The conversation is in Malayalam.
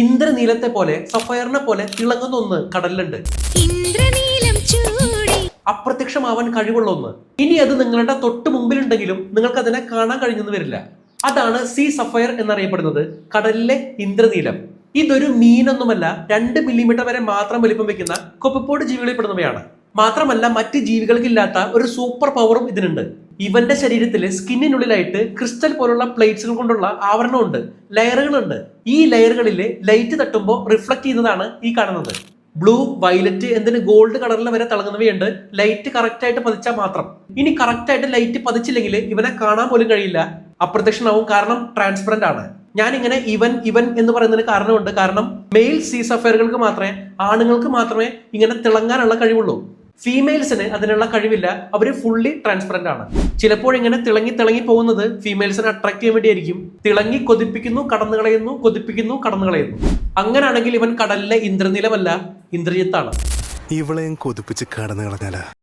ഇന്ദ്രനീലത്തെ പോലെ സഫയറിനെ പോലെ തിളങ്ങുന്ന ഒന്ന് കടലിലുണ്ട്. അപ്രത്യക്ഷമാവാൻ കഴിവുള്ള ഒന്ന്. ഇനി അത് നിങ്ങളുടെ തൊട്ട് മുമ്പിലുണ്ടെങ്കിലും നിങ്ങൾക്ക് അതിനെ കാണാൻ കഴിഞ്ഞെന്ന് വരില്ല. അതാണ് സീ സഫയർ എന്നറിയപ്പെടുന്നത് കടലിലെ ഇന്ദ്രനീലം. ഇതൊരു മീനൊന്നുമല്ല രണ്ട് മില്ലിമീറ്റർ വരെ മാത്രം വലിപ്പം വെക്കുന്ന കൊപ്പപ്പോട് ജീവികളിൽപ്പെടുന്നവയാണ് മാത്രമല്ല മറ്റ് ജീവികൾക്കില്ലാത്ത ഒരു സൂപ്പർ പവറും ഇതിനുണ്ട്. ഇവന്റെ ശരീരത്തിലെ സ്കിന്നിനുള്ളിലായിട്ട് ക്രിസ്റ്റൽ പോലുള്ള പ്ലേറ്റ്സുകൾ കൊണ്ടുള്ള ആവരണമുണ്ട് ലെയറുകളുണ്ട് ഈ ലെയറുകളിൽ ലൈറ്റ് തട്ടുമ്പോൾ റിഫ്ലക്ട് ചെയ്യുന്നതാണ് ഈ കാണുന്നത്. ബ്ലൂ വയലറ്റ് എന്തിന് ഗോൾഡ് കളറിൽ വരെ തിളങ്ങുന്നവയുണ്ട്. ലൈറ്റ് കറക്റ്റ് ആയിട്ട് പതിച്ചാൽ മാത്രം. ഇനി കറക്റ്റ് ആയിട്ട് ലൈറ്റ് പതിച്ചില്ലെങ്കിൽ ഇവനെ കാണാൻ പോലും കഴിയില്ല. അപ്രത്യക്ഷനാവും കാരണം ട്രാൻസ്പെറന്റ് ആണ്. ഞാൻ ഇങ്ങനെ ഇവൻ ഇവൻ എന്ന് പറയുന്നതിന് കാരണമുണ്ട്. കാരണം മെയിൽ സീ സഫയറുകൾക്ക് മാത്രമേ ആണുങ്ങൾക്ക് മാത്രമേ ഇങ്ങനെ തിളങ്ങാനുള്ള കഴിവുള്ളൂ. ഫീമെയിൽസിന് അതിനുള്ള കഴിവില്ല. അവർ ഫുള്ളി ട്രാൻസ്പെറന്റ് ആണ്. ചിലപ്പോൾ ഇങ്ങനെ തിളങ്ങി തിളങ്ങി പോകുന്നത് ഫീമെയിൽസിനെ അട്രാക്ട് ചെയ്യാൻ വേണ്ടിയായിരിക്കും. തിളങ്ങി കൊതിപ്പിക്കുന്നു കടന്നു കളയുന്നു കൊതിപ്പിക്കുന്നു കടന്നു കളയുന്നു. അങ്ങനെയാണെങ്കിൽ ഇവൻ കടലിലെ ഇന്ദ്രനിലമല്ല ഇന്ദ്രജിത്താണ്. ഇവളെയും കൊതിപ്പിച്ച് കടന്നു കളഞ്ഞാലാ.